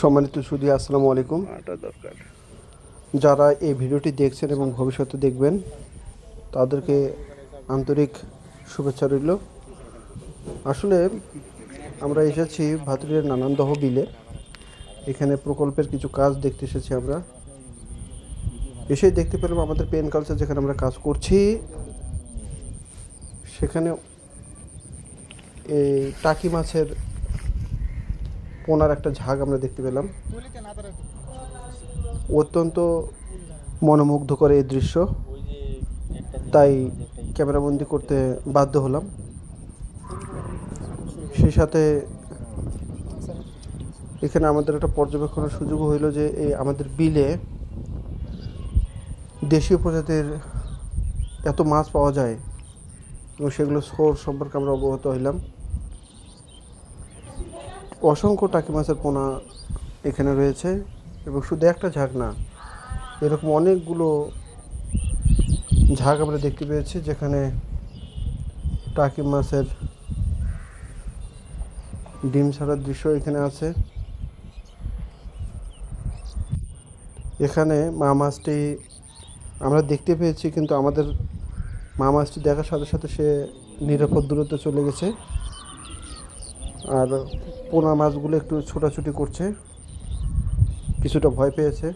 সম্মানিত সুদী আসসালামু আলাইকুম। দরকার। যারা এই ভিডিওটি দেখছেন এবং ভবিষ্যতে দেখবেন তাদেরকে আন্তরিক শুভেচ্ছা রইল। আসলে আমরা এসেছি ভাতুরের নানান দহ বিলে। এখানে প্রকল্পের কিছু কাজ দেখতে এসেছি আমরা। এসেই দেখতে পেলাম আমাদের পেন কালচার যেখানে আমরা কাজ করছি। সেখানে এই টাকি মাছের পোনার একটা ঝাঁক আমরা দেখতে পেলাম। অত্যন্ত মনোমুগ্ধকর এই দৃশ্য। তাই ক্যামেরাবন্দি করতে বাধ্য হলাম। সেই সাথে এখানে আমাদের একটা পর্যবেক্ষণের সুযোগ হইল যে এই আমাদের বিলে দেশীয় প্রজাতির এত মাছ পাওয়া যায় এবং সেগুলো সোর্স সম্পর্কে আমরা অবগত হইলাম। অসংখ্য টাকি মাছের পোনা এখানে রয়েছে এবং শুধু একটা ঝাঁক না, এরকম অনেকগুলো ঝাঁক আমরা দেখতে পেয়েছি যেখানে টাকি মাছের ডিম ছাড়ার দৃশ্য এখানে আছে। এখানে মা মাছটি আমরা দেখতে পেয়েছি, কিন্তু আমাদের মা মাছটি দেখার সাথে সাথে সে নিরাপদ দূরত্ব চলে গেছে। আর পোনা মাছগুলো একটু ছোটাছুটি করছে। কিছুটা ভয় পেয়েছে।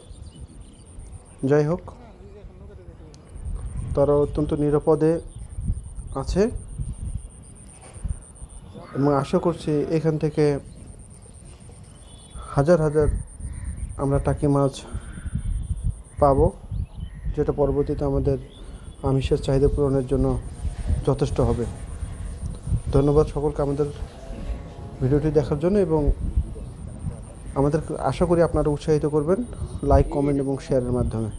যাই হোক, তারা অত্যন্ত নিরাপদে আছে। এবং আশা করছি এখান থেকে হাজার হাজার আমরা টাকি মাছ পাবো, যেটা পরবর্তীতে আমাদের আমিষের চাহিদা পূরণের জন্য যথেষ্ট হবে। ধন্যবাদ সকলকে আমাদের ভিডিওটি দেখার জন্য এবং আমাদের আশা করি আপনারা উৎসাহিত করবেন লাইক কমেন্ট এবং শেয়ারের মাধ্যমে।